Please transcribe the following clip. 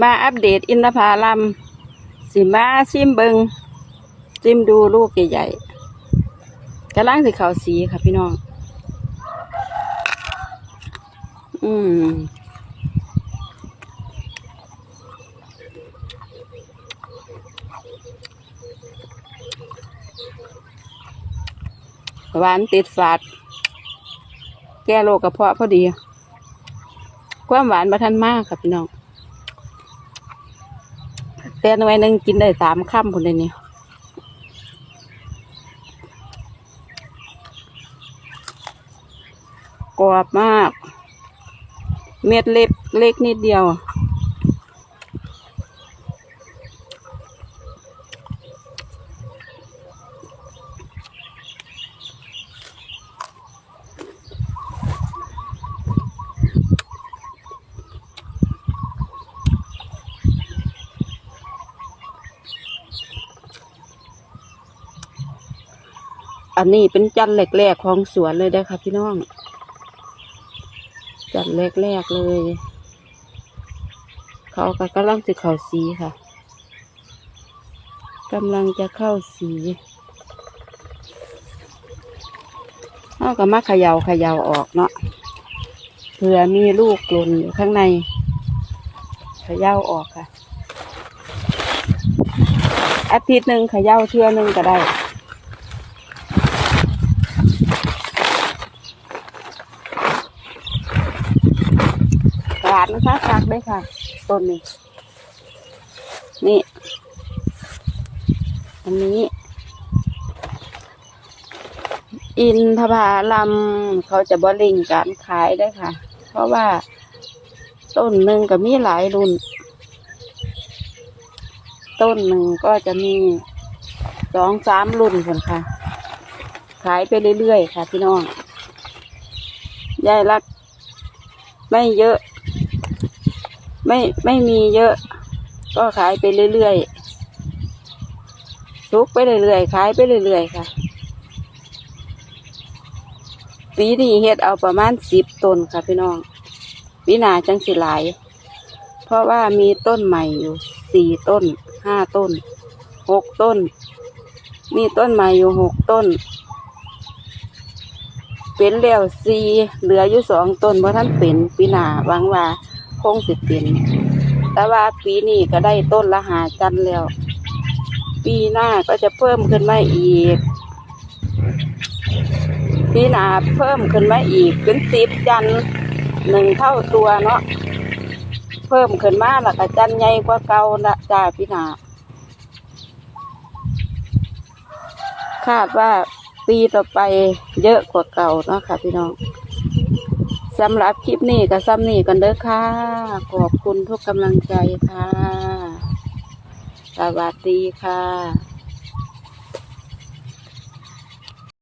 มาอัปเดตอินทผลัมสิมาชิมเบิงชิมดูลูกใหญ่ๆกำลังสิเขาวสีค่ะพี่น้อง อืมหวานติดฝาด แก้โรคกระเพาะพอดี ความหวานมาทันมากค่ะพี่น้อง แต่หน่วยหนึ่งกินได้สามค่ำคนเลยวนี่กรอบมาก เม็ดเล็กเล็กนิดเดียว อันนี้เป็นจันทร์แรกๆของสวนเลยได้ค่ะพี่น้อง จันทร์แรกๆเลย เขาก็กำลังจะเข้าสีค่ะกำลังจะเข้าสีเอาก็มาเขยา่าเขย่าออกเนาะเผื่อมีลูกหล่นอยู่ข้างในเขย่าออกค่ะ อาทิตย์หนึ่งเขย่าเทื่อหนึ่งก็ได้านนะคะคักด้ค่ะต้นนี้ นี่ อันนี้ อินทผลัมเขาจะบริงการขายได้ค่ะ เพราะว่าต้นหนึ่งก็มีหลายรุ่น ต้นหนึ่งก็จะมีสองสามรุ่นคนค่ะ ขายไปเรื่อยๆค่ะพี่น้องยายรักไม่เยอะ ไม่ไม่มีเยอะ ก็ขายไปเรื่อยๆซุกไปเรื่อยๆขายไปเรื่อยๆค่ะปีนี้เฮ็ดเอาประมาณสิบต้นค่ะพี่น้องปีนาจังสิหลาย เพราะว่ามีต้นใหม่อยู่สี่ต้นห้าต้นหกต้น มีต้นใหม่อยู่หกต้น เป็นแล้วสี่เหลืออยู่สองต้นเพราะท่านเป็นปีนาวังว่า คงสิเป็นแต่ว่าปีนี้ก็ได้ต้นละหาจันแล้ว ปีหน้าก็จะเพิ่มขึ้นมาอีก ปีหน้าเพิ่มขึ้นมาอีกเป็นสิบจันหนึ่งเท่าตัวเนาะเพิ่มขึ้นมาแล้วก็จันใหญ่กว่าเก่าละจ้าปีหน้าคาดว่าปีต่อไปเยอะกว่าเก่าเนาะค่ะพี่น้อง สำหรับคลิปนี้ก็ซ้ำนี้กันเด้อค่ะ ขอบคุณทุกกำลังใจค่ะ สวัสดีค่ะ